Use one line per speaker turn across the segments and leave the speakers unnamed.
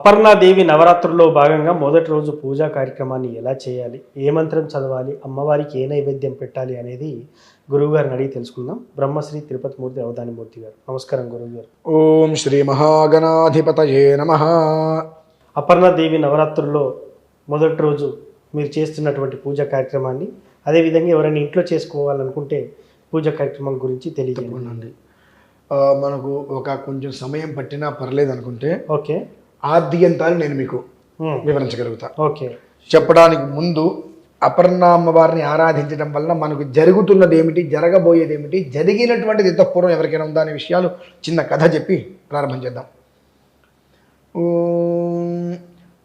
అపర్ణాదేవి నవరాత్రుల్లో భాగంగా మొదటి రోజు పూజా కార్యక్రమాన్ని ఎలా చేయాలి? ఏ మంత్రం చదవాలి? అమ్మవారికి ఏ నైవేద్యం పెట్టాలి అనేది గురువు గారిని అడిగి తెలుసుకుందాం. బ్రహ్మశ్రీ తిరుపతి మూర్తి అవధాని మూర్తి గారు. నమస్కారం గురువు గారు
ఓం శ్రీ మహాగణాధిపతయే నమ.
అపర్ణాదేవి నవరాత్రుల్లో మొదటి రోజు మీరు చేస్తున్నటువంటి పూజా కార్యక్రమాన్ని అదేవిధంగా ఎవరైనా ఇంట్లో చేసుకోవాలనుకుంటే పూజా కార్యక్రమం గురించి తెలియజేయండి.
మనకు ఒక కొంచెం సమయం పట్టినా పర్లేదు అనుకుంటే
ఓకే.
ఆద్యంతాలు నేను మీకు
ఉమ్,
వివరించగలుగుతా.
ఓకే
చెప్పడానికి ముందు అపర్ణ అమ్మవారిని ఆరాధించడం వలన మనకు జరుగుతున్నది ఏమిటి జరగబోయేది ఏమిటి జరిగినటువంటిది పూర్వం ఎవరికైనా ఉందా అనే విషయాలు చిన్న కథ చెప్పి ప్రారంభం చేద్దాం.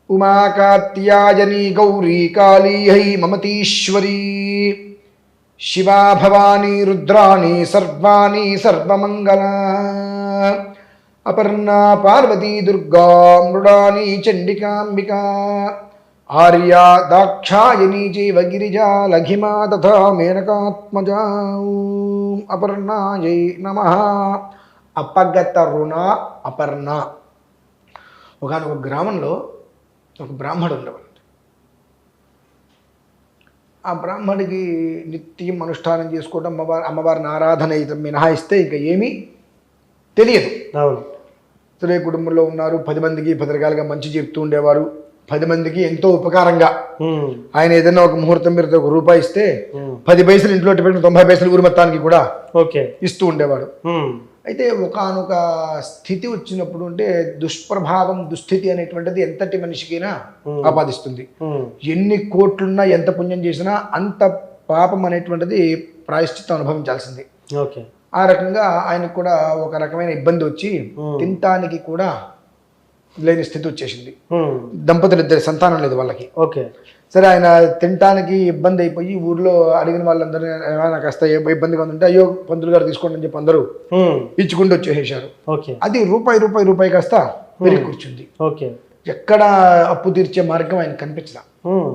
ఉమాకాత్యాయని గౌరీ కాళీ హై మమతీశ్వరీ. శివా భవానీ రుద్రాణి సర్వాణి సర్వమంగళ. అపర్ణా పార్వతీ దుర్గా మృడాని చండికాంబికా ఆర్యా దాక్షాయనీ చైవ గిరిజా లఘిమా తథా మేనకాత్మజా అపర్ణాయై నమ. అపగత రుణ అపర్ణ. ఒకనొక గ్రామంలో ఒక బ్రాహ్మడు ఉండేవాడు. ఆ బ్రాహ్మడికి నిత్యం అనుష్ఠానం చేసుకోవడం అమ్మవారి అమ్మవారిని ఆరాధన మినహాయిస్తే ఇంకా ఏమీ తెలియదు.
అవును.
స్త్రీ కుటుంబంలో ఉన్నారు. పది మందికి పది రకాలుగా మంచి చెప్తూ ఉండేవారు. పది మందికి ఎంతో ఉపకారంగా. ఆయన ఏదైనా ఒక ముహూర్తం మీద ఒక రూపాయి ఇస్తే పది పైసలు ఇంట్లో పెట్టిన తొంభై పైసలు ఊరి మొత్తానికి కూడా
ఓకే.
ఇస్తూ ఉండేవాడు. అయితే ఒకానొక స్థితి వచ్చినప్పుడు అంటే దుష్ప్రభావం దుస్థితి అనేటువంటిది ఎంతటి మనిషికైనా ఆపాదిస్తుంది. ఎన్ని కోట్లున్నా ఎంత పుణ్యం చేసినా అంత పాపం అనేటువంటిది ప్రాయశ్చిత్తం అనుభవించాల్సింది.
ఓకే.
ఆ రకంగా ఆయనకు కూడా ఒక రకమైన ఇబ్బంది వచ్చి తినటానికి కూడా లేని స్థితి వచ్చేసింది. దంపతులు ఇద్దరు సంతానం లేదు వాళ్ళకి.
ఓకే.
సరే ఆయన తినటానికి ఇబ్బంది అయిపోయి ఊర్లో అడిగిన వాళ్ళందరూ "ఏమైనా కాస్త ఇబ్బందిగా ఉందంటే అయ్యో పంతులు గారు తీసుకోండి అని చెప్పి అందరూ ఇచ్చుకుంటూ వచ్చేసేసారు
ఓకే.
అది రూపాయి రూపాయి రూపాయి కాస్త పెరిగి కూర్చుంది.
ఓకే.
ఎక్కడ అప్పు తీర్చే మార్గం ఆయన కనిపించలా.
ఉమ్,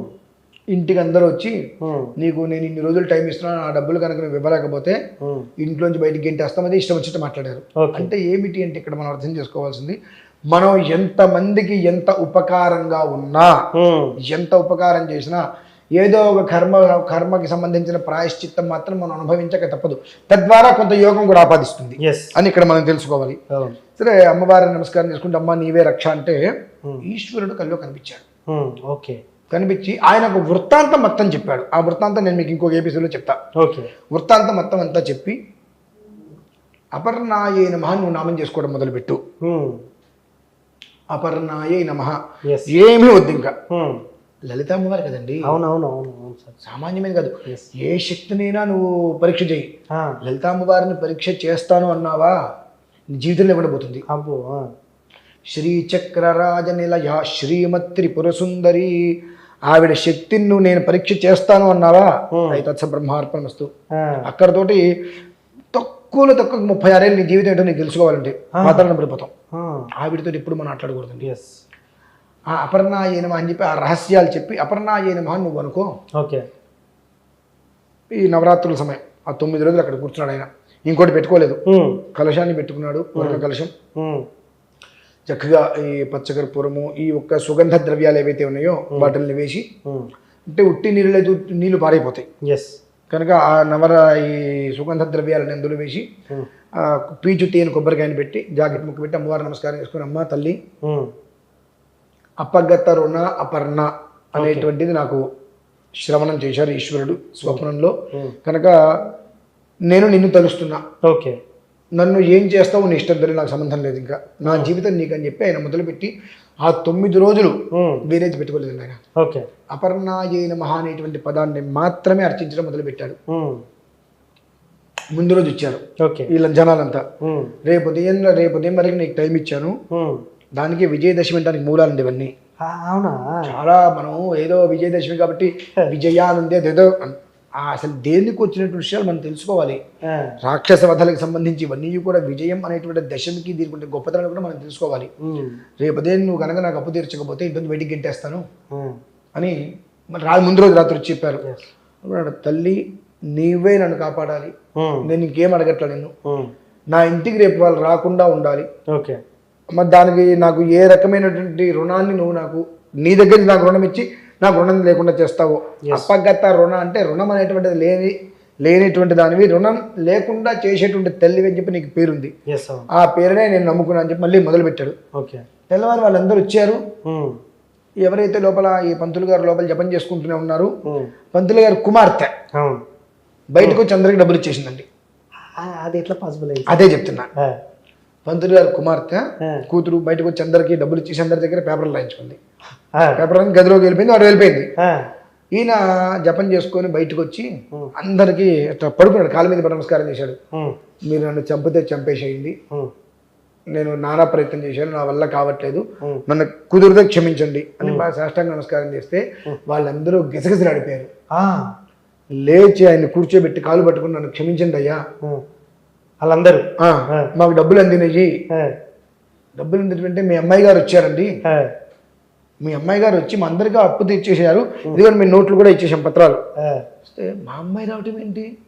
ఇంటికి అందరూ వచ్చి నీకు నేను ఇన్ని రోజులు టైం ఇస్తున్నాను ఆ డబ్బులు కనుక నువ్వు ఇవ్వలేకపోతే ఇంట్లోంచి బయటికి గెంటేస్తాం అది ఇష్టం వచ్చినట్టు మాట్లాడారు. అంటే ఏమిటి అంటే ఇక్కడ మనం అర్థం చేసుకోవాల్సింది మనం ఎంతమందికి ఎంత ఉపకారంగా ఉన్నా ఎంత ఉపకారం చేసినా ఏదో ఒక కర్మ కర్మకి సంబంధించిన ప్రాయశ్చిత్తం మాత్రం మనం అనుభవించక తప్పదు. తద్వారా కొంత యోగం కూడా ఆపాదిస్తుంది. అని ఇక్కడ మనం తెలుసుకోవాలి. సరే అమ్మవారిని నమస్కారం చేసుకుంటే అమ్మ నీవే రక్ష అంటే ఈశ్వరుడు కల్లో కనిపించాడు.
ఓకే.
కనిపించి ఆయన ఒక వృత్తాంతం మొత్తం చెప్పాడు. ఆ వృత్తాంతం నేను మీకు ఇంకొక ఎపిసోడ్లో చెప్తా.
ఓకే.
వృత్తాంతం మొత్తం అంతా చెప్పి అపర్ణాయే నమ నువ్వు నామం చేసుకోవడం మొదలుపెట్టు. అపర్ణాయే నమ. ఏమీ వద్దు ఇంకా. లలిత అమ్మవారు కదండి?
అవును అవును అవును అవును సార్.
సామాన్యమైన కాదు. ఏ శక్తినైనా నువ్వు పరీక్ష చేయి. లలిత అమ్మవారిని పరీక్ష చేస్తాను అన్నావా? నీ జీవితంలో పోతుంది.
అబ్బో ఆ,
శ్రీచక్రరాజ నిలయ శ్రీమత్ త్రిపుర సుందరి ఆవిడ శక్తిని నువ్వు నేను పరీక్ష చేస్తాను అన్నావా? అయితే బ్రహ్మార్పణమస్తు అక్కడతోటి తక్కువలో తక్కువ ముప్పై ఆరేళ్ళు నీ జీవితం ఏంటో నీకు తెలుసుకోవాలంటే మాత్రం పడిపోతాం. ఆవిడతో ఇప్పుడు మనం మాట్లాడకూడదండి
ఎస్
ఆ అపర్ణాయనమ అని చెప్పి ఆ రహస్యాలు చెప్పి అపర్ణాయనమ అని నువ్వు అనుకో.
ఓకే.
ఈ నవరాత్రుల సమయం ఆ తొమ్మిది రోజులు అక్కడ కూర్చున్నాడు ఆయన. ఇంకోటి పెట్టుకోలేదు. కలశాన్ని పెట్టుకున్నాడు కలశం చక్కగా ఈ పచ్చకర్పూరము ఈ ఒక్క సుగంధ ద్రవ్యాలు ఏవైతే ఉన్నాయో వాటిల్ని వేసి అంటే ఉట్టి నీళ్ళు లేదు నీళ్ళు పారైపోతాయి.
ఎస్
కనుక ఆ నవర ఈ సుగంధ ద్రవ్యాలను అందులో వేసి పీచు తేనె కొబ్బరికాయని పెట్టి జాకెట్ ముక్క పెట్టి అమ్మవారి నమస్కారం చేసుకుని అమ్మ తల్లి అపగత రుణ అపర్ణ అనేటువంటిది నాకు శ్రవణం చేశారు ఈశ్వరుడు స్వప్నంలో. కనుక నేను నిన్ను తలుస్తున్నా.
ఓకే.
నన్ను ఏం చేస్తావు? నీ ఇష్టం తెలియదు నాకు సంబంధం లేదు ఇంకా. నా జీవితం నీకు అని చెప్పి ఆయన మొదలుపెట్టి ఆ తొమ్మిది రోజులు
ఉమ్,
వేరేది పెట్టుకోలేదు ఆయన.
ఓకే.
అపర్ణాయైన మహా అనేటువంటి పదాన్ని మాత్రమే అర్చించడం మొదలుపెట్టాడు.
ఉమ్,
ముందు రోజు ఇచ్చారు.
ఓకే.
వీళ్ళ జనాలంతా. రేపు ఉదయం రేపు ఉదయం వరకు నీకు టైం ఇచ్చాను. దానికి విజయదశమి అంటానికి మూలాలు ఇవన్నీ
అవునా?
చాలా మనం ఏదో విజయదశమి కాబట్టి విజయానుంది ఆ అసలు దేనికి వచ్చినటువంటి విషయాలు మనం తెలుసుకోవాలి. రాక్షస వధలకు సంబంధించి ఇవన్నీ కూడా విజయం అనేటువంటి దశమికి దీనికి గొప్పతనాన్ని కూడా మనం తెలుసుకోవాలి.
ఉమ్,
రేపు ఉదయం నువ్వు కనుక నాకు అప్పు తీర్చకపోతే ఇంటి బయటికి గెంటేస్తాను అని మరి రా ముందు రోజు రాత్రి వచ్చి చెప్పారు. తల్లి నీవే నన్ను కాపాడాలి. నేను ఇంకేం అడగట్లా
ఉమ్,
నా ఇంటికి రేపు వాళ్ళు రాకుండా ఉండాలి.
ఓకే.
మరి దానికి నాకు ఏ రకమైనటువంటి రుణాన్ని నువ్వు నాకు నీ దగ్గర నాకు రుణం ఇచ్చి నాకు రుణం లేకుండా చేస్తావు. అప్పగత రుణ అంటే రుణం అనేటువంటిది లేని లేనిటువంటి దానివి. రుణం లేకుండా చేసేటువంటి తల్లివి అని చెప్పి నీకు పేరుంది. ఆ పేరునే నేను నమ్ముకున్నా అని చెప్పి మళ్ళీ మొదలుపెట్టాడు.
ఓకే.
తెల్లవారు వాళ్ళందరూ వచ్చారు. ఎవరైతే లోపల ఈ పంతులు గారు లోపల జపం చేసుకుంటూనే ఉన్నారు పంతులు గారు కుమార్తె. బయటకు వచ్చి అందరికి డబ్బులు ఇచ్చేసిందండి.
అది ఎట్లా పాసిబుల్ అయింది?
అదే చెప్తున్నా. పంతులు గారు కుమార్తె కూతురు బయటకు వచ్చి అందరికి డబ్బులు ఇచ్చేసి అందరి దగ్గర పేపర్లు రాయించుకుంది. పేపర్ గదిలోకి వెళ్ళిపోయింది వాడు వెళ్ళిపోయింది. ఈయన జపం చేసుకొని బయటకు వచ్చి. అందరికీ పడుకున్నాడు కాలు మీద నమస్కారం చేశాడు. మీరు నన్ను చంపితే చంపేసేయండి. నేను నానా ప్రయత్నం చేశాను నా వల్ల కావట్లేదు. నన్ను కుదిరితే క్షమించండి అని బాగా సాష్టాంగ నమస్కారం చేస్తే వాళ్ళందరూ గిసగిసలాడిపోయారు. లేచి ఆయన కూర్చోబెట్టి కాలు పట్టుకుని నన్ను క్షమించండి అయ్యా.
వాళ్ళందరూ.
మాకు డబ్బులు అందినయ్యి.
ఆ,
డబ్బులు ఎందుకంటే మీ అమ్మాయి గారు వచ్చారండి. మీ అమ్మాయి గారు వచ్చి మా అందరికీ అప్పు తెచ్చేసారు ఇదిగో మీ నోట్లు కూడా ఇచ్చేసాం పత్రాలు. వస్తే మా అమ్మాయి రావటం ఏంటి.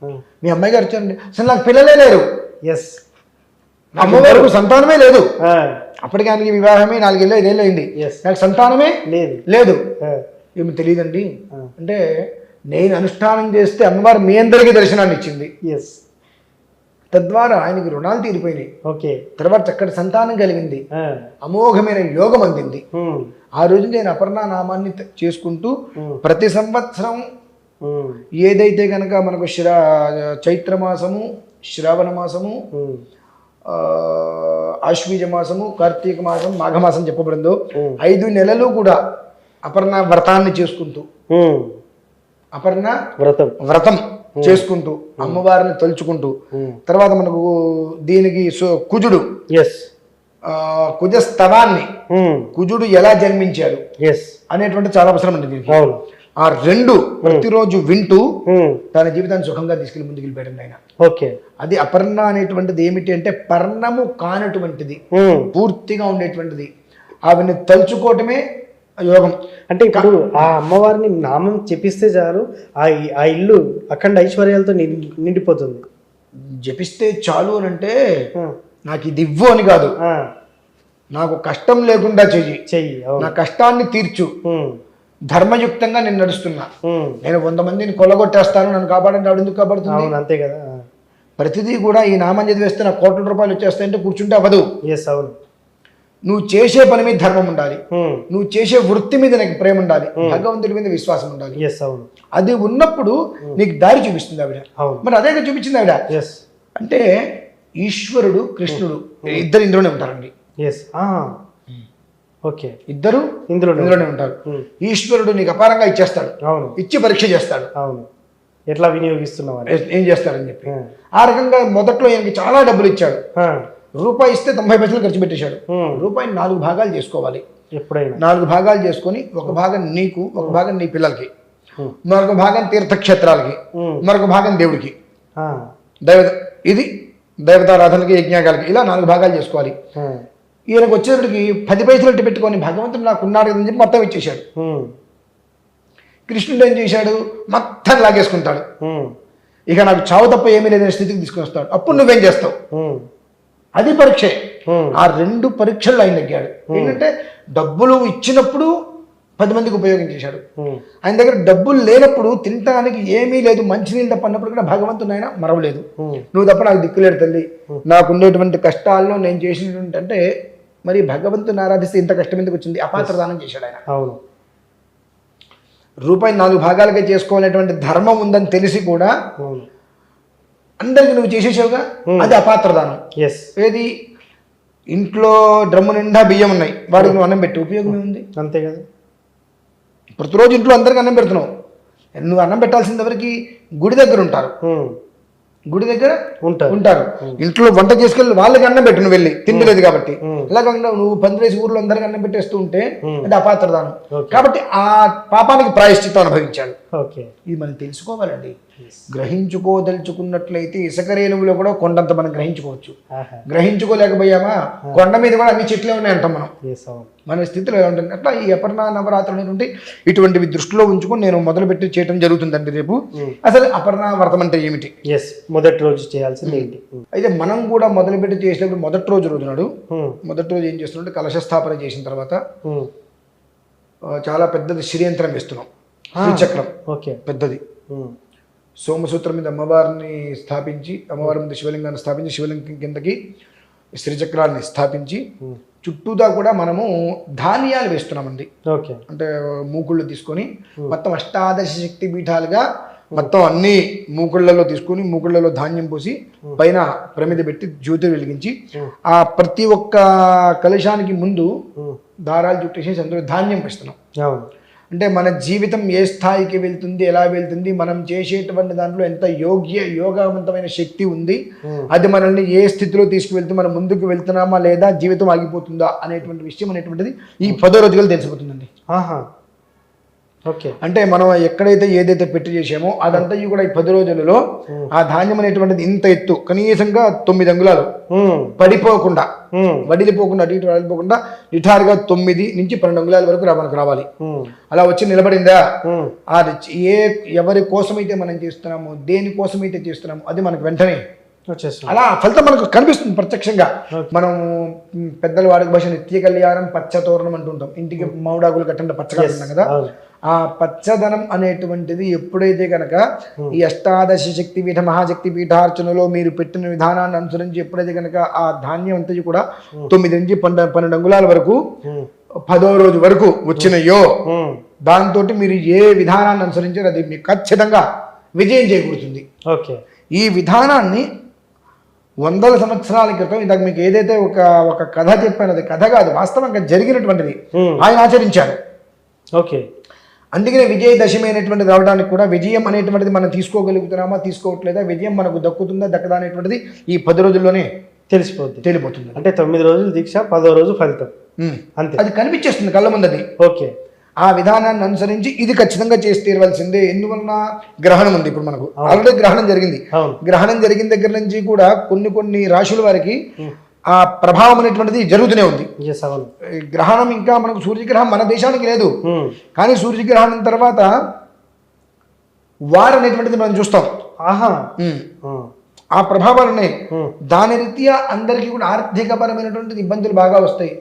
మీ అమ్మాయి గారు వచ్చారండి. అసలు నాకు పిల్లలే లేరు.
ఎస్.
అమ్మగారికి సంతానమే లేదు. అప్పటికి ఆయనకి వివాహమే నాలుగేళ్ళు ఐదేళ్ళు అయింది నాకు సంతానమే
లేదు.
లేదు. ఏమి తెలియదండి. అంటే నేను అనుష్ఠానం చేస్తే అమ్మవారు మీ అందరికీ దర్శనాన్ని ఇచ్చింది.
ఎస్.
తద్వారా ఆయనకి రుణాలు తీరిపోయినాయి.
ఓకే.
తర్వాత చక్కటి సంతానం కలిగింది. అమోఘమైన యోగం అందింది. ఆ రోజు నేను అపర్ణ నామాన్ని చేసుకుంటూ ప్రతి సంవత్సరం ఏదైతే కనుక మనకు శ్రా చైత్ర మాసము శ్రావణ మాసము ఆశ్వీజ మాసము కార్తీక మాసం మాఘమాసం చెప్పబడిందో. ఐదు నెలలు కూడా అపర్ణ వ్రతాన్ని చేసుకుంటూ. అపర్ణ
వ్రతం.
వ్రతం. చేసుకుంటూ అమ్మవారిని తలుచుకుంటూ. తర్వాత మనకు దీనికి కుజుడు.
ఎస్
ఆ, కుజస్తవాన్ని.
ఉమ్,
కుజుడు ఎలా జన్మించాడు
ఎస్
అనేటువంటి చాలా అవసరం అండి దీనికి. ఆ రెండు ప్రతిరోజు వింటూ తన జీవితాన్ని సుఖంగా తీసుకెళ్ళి ముందుకు వెళ్ళిపోయాడు ఆయన.
ఓకే
అది అపర్ణ అనేటువంటిది ఏమిటి అంటే పర్ణము కానటువంటిది. పూర్తిగా ఉండేటువంటిది. ఆవిని తలుచుకోవటమే యోగం.
అంటే ఇప్పుడు ఆ అమ్మవారిని నామం చెప్పిస్తే చాలు ఆ ఆ ఇల్లు అఖండ ఐశ్వర్యాలతో నిండి- నిండిపోతుంది.
జపిస్తే చాలు అని అంటే నాకు ఇది ఇవ్వు అని కాదు. నాకు కష్టం లేకుండా చెయ్యి.
చెయ్యి
నా కష్టాన్ని తీర్చు. ధర్మయుక్తంగా నేను నడుస్తున్నా. నేను వంద మందిని కొల్లగొట్టేస్తాను నన్ను కాపాడంటే ఆవిడ ఎందుకు కాపాడుతుంది?
అవును అంతే కదా.
ప్రతిదీ కూడా ఈ నామం చదివేస్తే నాకు కోట్ల రూపాయలు వచ్చేస్తాయంటే కూర్చుంటే అవ్వదు.
ఎస్ అవును.
నువ్వు చేసే పని మీద ధర్మం ఉండాలి. నువ్వు చేసే వృత్తి మీద నీకు ప్రేమ ఉండాలి. భగవంతుడి మీద విశ్వాసం ఉండాలి. అది ఉన్నప్పుడు నీకు దారి చూపిస్తుంది ఆవిడ.
అవును.
మరి అదే చూపించింది ఆవిడ. అంటే ఈశ్వరుడు కృష్ణుడు ఇద్దరు ఇందులోనే ఉంటారండి.
ఓకే.
ఇద్దరు
ఇందులో
ఇందులోనే ఉంటారు. ఈశ్వరుడు నీకు అపారంగా ఇచ్చేస్తాడు.
అవును.
ఇచ్చి పరీక్ష చేస్తాడు.
అవును. ఎట్లా వినియోగిస్తున్నావు అని.
ఏం చేస్తాడని చెప్పి.
ఆ,
రకంగా మొదట్లో ఈయనకి చాలా డబ్బులు ఇచ్చాడు. రూపాయి ఇస్తే తొంభై పైసలు ఖర్చు పెట్టేశాడు. రూపాయిని నాలుగు భాగాలు చేసుకోవాలి.
ఎప్పుడైనా.
నాలుగు భాగాలు చేసుకొని ఒక భాగం నీకు ఒక భాగం నీ పిల్లలకి. మరొక భాగం తీర్థక్షేత్రాలకి. మరొక భాగం దేవుడికి. దైవ ఇది దేవతారాధనలకి యజ్ఞాగాలకి ఇలా నాలుగు భాగాలు చేసుకోవాలి. ఈయనకు వచ్చేటప్పటికి పది పైసలు అట్టి పెట్టుకొని భగవంతుడు నాకు ఉన్నాడు కదని చెప్పి మొత్తం ఇచ్చేశాడు. కృష్ణుడు ఏం చేశాడు? మొత్తం లాగేసుకుంటాడు. ఇక నాకు చావు తప్ప ఏమీ లేదనే స్థితికి తీసుకుని వస్తాడు అప్పుడు నువ్వేం చేస్తావు? అది పరీక్షే. ఆ రెండు పరీక్షల్లో ఆయన తగ్గాడు. ఏంటంటే డబ్బులు ఇచ్చినప్పుడు పది మందికి ఉపయోగించేశాడు ఆయన దగ్గర డబ్బులు లేనప్పుడు తినడానికి ఏమీ లేదు మంచినీళ్ళు తప్ప అన్నప్పుడు కూడా భగవంతుడు ఆయన మరవలేదు. నువ్వు తప్ప నాకు దిక్కులేడు తల్లి. నాకు ఉండేటువంటి కష్టాల్లో నేను చేసినటువంటి అంటే మరి భగవంతుని ఆరాధిస్తే ఇంత కష్టం ఎందుకు వచ్చింది? అపాత్రదానం చేశాడు ఆయన.
అవును.
రూపాయి నాలుగు భాగాలుగా చేసుకోవాలనేటువంటి ధర్మం ఉందని తెలిసి కూడా అందరికి నువ్వు చేసేసావుగా? అది అపాత్రదానం.
ఎస్
ఏది? ఇంట్లో డ్రమ్ము నిండా బియ్యం ఉన్నాయి. వాడికి నువ్వు అన్నం పెట్టి. ఉపయోగం ఏముంది?
అంతే కదా.
ప్రతిరోజు ఇంట్లో అందరికి అన్నం పెడుతున్నావు. నువ్వు అన్నం పెట్టాల్సింది ఎవరికి? గుడి దగ్గర ఉంటారు. గుడి దగ్గర
ఉంటారు.
ఉంటారు. ఇంట్లో వంట చేసుకెళ్ళి వాళ్ళకి అన్నం పెట్టు నువ్వు వెళ్ళి. తిండి లేదు కాబట్టి. కాకుండా నువ్వు పందిరేసి ఊర్లో అందరికి అన్నం పెట్టేస్తూ ఉంటే. అది అపాత్రదానం. కాబట్టి ఆ పాపానికి ప్రాయశ్చిత్తం అనుభవించాడు.
ఓకే.
ఇది మనం తెలుసుకోవాలండి. గ్రహించుకోదలుచుకున్నట్లయితే ఇసుక రేణువులో కూడా కొండంత మనం గ్రహించుకోవచ్చు. గ్రహించుకోలేకపోయామా? కొండ మీద కూడా అన్ని చెట్లే ఉన్నాయి అంటాం మనం మన స్థితిలో ఉంటుంది అట్లా ఈ అపర్ణ నవరాత్రులు అనేటువంటి ఇటువంటివి దృష్టిలో ఉంచుకొని నేను మొదలుపెట్టి చేయడం జరుగుతుందండి రేపు. అసలు అపర్ణ వ్రతం అంటే ఏమిటి?
ఎస్ మొదటి రోజు చేయాల్సింది ఏంటి? ఉమ్.
అయితే మనం కూడా మొదలుపెట్టి చేసినప్పుడు మొదటి రోజు రోజు నాడు
ఉమ్.
మొదటి రోజు ఏం చేస్తున్నాం కలశ స్థాపన చేసిన తర్వాత చాలా పెద్దది శ్రీయంత్రం వేస్తున్నాం. శ్రీచక్రం.
ఓకే
పెద్దది. సోమసూత్రం మీద అమ్మవారిని స్థాపించి అమ్మవారి మీద శివలింగాన్ని స్థాపించి శివలింగం కిందకి శ్రీచక్రాన్ని స్థాపించి. చుట్టూదా కూడా మనము ధాన్యాలు వేస్తున్నామండి.
ఓకే.
అంటే మూకుళ్ళు తీసుకొని మొత్తం అష్టాదశ శక్తి పీఠాలుగా మొత్తం అన్ని మూకుళ్ళలో తీసుకొని మూకుళ్ళలో ధాన్యం పోసి పైన ప్రమిద పెట్టి జ్యోతి వెలిగించి ఆ ప్రతి ఒక్క కలశానికి ముందు. దారాలు చుట్టేసి అందులో ధాన్యం వేస్తున్నాం. అంటే మన జీవితం ఏ స్థాయికి వెళ్తుంది ఎలా వెళ్తుంది మనం చేసేటువంటి దాంట్లో ఎంత యోగ్య యోగవంతమైన శక్తి ఉంది
ఉమ్.
అది మనల్ని ఏ స్థితిలో తీసుకువెళ్తూ మనం ముందుకు వెళ్తున్నామా లేదా జీవితం ఆగిపోతుందా అనేటువంటి విషయం అనేటువంటిది ఈ పదో రోజులు తెలిసిపోతుందండి.
ఆహా.
అంటే మనం ఎక్కడైతే ఏదైతే పెట్టి చేసామో అదంతా కూడా ఈ పది రోజులలో ఆ ధాన్యం అనేటువంటిది ఇంత ఎత్తు కనీసంగా తొమ్మిది అంగుళాలు. పడిపోకుండా. వడిలిపోకుండా అటు ఇటు వడిలిపోకుండా నిఠారుగా తొమ్మిది నుంచి పన్నెండు అంగుళాల వరకు మనకు రావాలి. అలా వచ్చి నిలబడిందా ఏ ఎవరి కోసమైతే మనం చేస్తున్నామో దేని కోసమైతే చేస్తున్నామో అది మనకు వెంటనే అలా ఫలితం మనకు కనిపిస్తుంది ప్రత్యక్షంగా. మనం పెద్దల వాడుక భాష నిత్య కళ్యాణం పచ్చ తోరణం అంటుంటాం. ఇంటికి మామిడాకులు కట్టండి పచ్చగా ఉంటాం కదా. ఆ పచ్చదనం అనేటువంటిది ఎప్పుడైతే కనుక ఈ అష్టాదశ శక్తి పీఠ మహాశక్తి పీఠార్చనలో మీరు పెట్టిన విధానాన్ని అనుసరించి ఎప్పుడైతే కనుక ఆ ధాన్యం అంతా కూడా తొమ్మిది నుంచి పన్నె పన్నెండు అంగుళాల వరకు. పదో రోజు వరకు వచ్చినయో. దాంతో మీరు ఏ విధానాన్ని అనుసరించారో అది మీకు ఖచ్చితంగా విజయం చేకూరుతుంది.
ఓకే.
ఈ విధానాన్ని వందల సంవత్సరాల క్రితం ఇందాక మీకు ఏదైతే ఒక ఒక కథ చెప్పాను అది కథ కాదు వాస్తవంగా జరిగినటువంటిది. ఆయన ఆచరించారు.
ఓకే.
అందుకనే విజయదశమి అనేటువంటిది రావడానికి కూడా విజయం అనేటువంటిది మనం తీసుకోగలుగుతున్నామా తీసుకోవట్లేదా విజయం మనకు దక్కుతుందా దక్కదా అనేటువంటిది ఈ పది రోజుల్లోనే
తెలిసిపోద్ది.
తేలిపోతుంది
అంటే తొమ్మిది రోజులు దీక్ష పదో రోజు ఫలితం. అంతే.
అది కనిపించేస్తుంది కళ్ళ ముందు అది
ఓకే.
ఆ విధానాన్ని అనుసరించి ఇది ఖచ్చితంగా చేసి తీరవలసిందే. ఎందువలన? గ్రహణం ఉంది ఇప్పుడు మనకు. ఆల్రెడీ గ్రహణం జరిగింది. గ్రహణం జరిగిన దగ్గర నుంచి కూడా కొన్ని కొన్ని రాశుల వారికి ఆ ప్రభావం అనేటువంటిది జరుగుతూనే ఉంది. గ్రహణం ఇంకా మనకు సూర్యగ్రహం మన దేశానికి లేదు. కానీ సూర్యగ్రహణం తర్వాత వార్ అనేటువంటిది మనం చూస్తాం.
ఆహా.
ఆ. ప్రభావాలు ఉన్నాయి. దాని రీత్యా అందరికీ కూడా ఆర్థికపరమైనటువంటి ఇబ్బందులు బాగా వస్తాయి.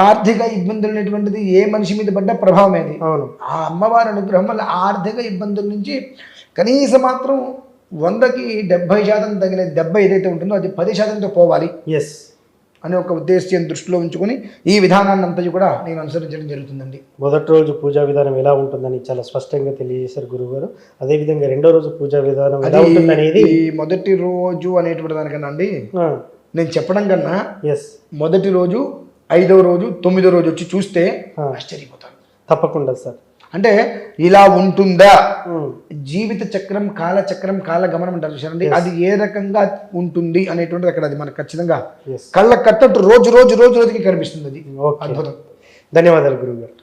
ఆర్థిక ఇబ్బందులు అనేటువంటిది ఏ మనిషి మీద పడ్డ ప్రభావం అది
అవును.
ఆ అమ్మవారి అనుగ్రహం వల్ల ఆర్థిక ఇబ్బందుల నుంచి కనీసం మాత్రం వందకి డెబ్బై శాతం తగిన దెబ్బ ఏదైతే ఉంటుందో అది పది శాతంతో పోవాలి
ఎస్
అనే ఒక ఉద్దేశ్యం దృష్టిలో ఉంచుకొని ఈ విధానాన్ని అంతా కూడా నేను అనుసరించడం జరుగుతుందండి.
మొదటి రోజు పూజా విధానం ఎలా ఉంటుందని చాలా స్పష్టంగా తెలియజేశారు గురుగారు అదేవిధంగా రెండో రోజు పూజా విధానం ఎలా ఉంటుంది అనేది
ఈ మొదటి రోజు అనేటువంటి దానికన్నా అండి నేను చెప్పడం కన్నా
ఎస్
మొదటి రోజు ఐదవ రోజు తొమ్మిదో రోజు వచ్చి చూస్తే
ఆ.
ఆశ్చర్యపోతాను
తప్పకుండా సార్.
అంటే ఇలా ఉంటుందా. జీవిత చక్రం కాల చక్రం కాల గమనం అంటారు చూసారండి అది ఏ రకంగా ఉంటుంది అనేటువంటిది అక్కడ అది మనకు ఖచ్చితంగా కళ్ళ కట్టట్టు రోజు రోజు రోజు రోజుకి కనిపిస్తుంది అది. అద్భుతం.
ధన్యవాదాలు గురుగారు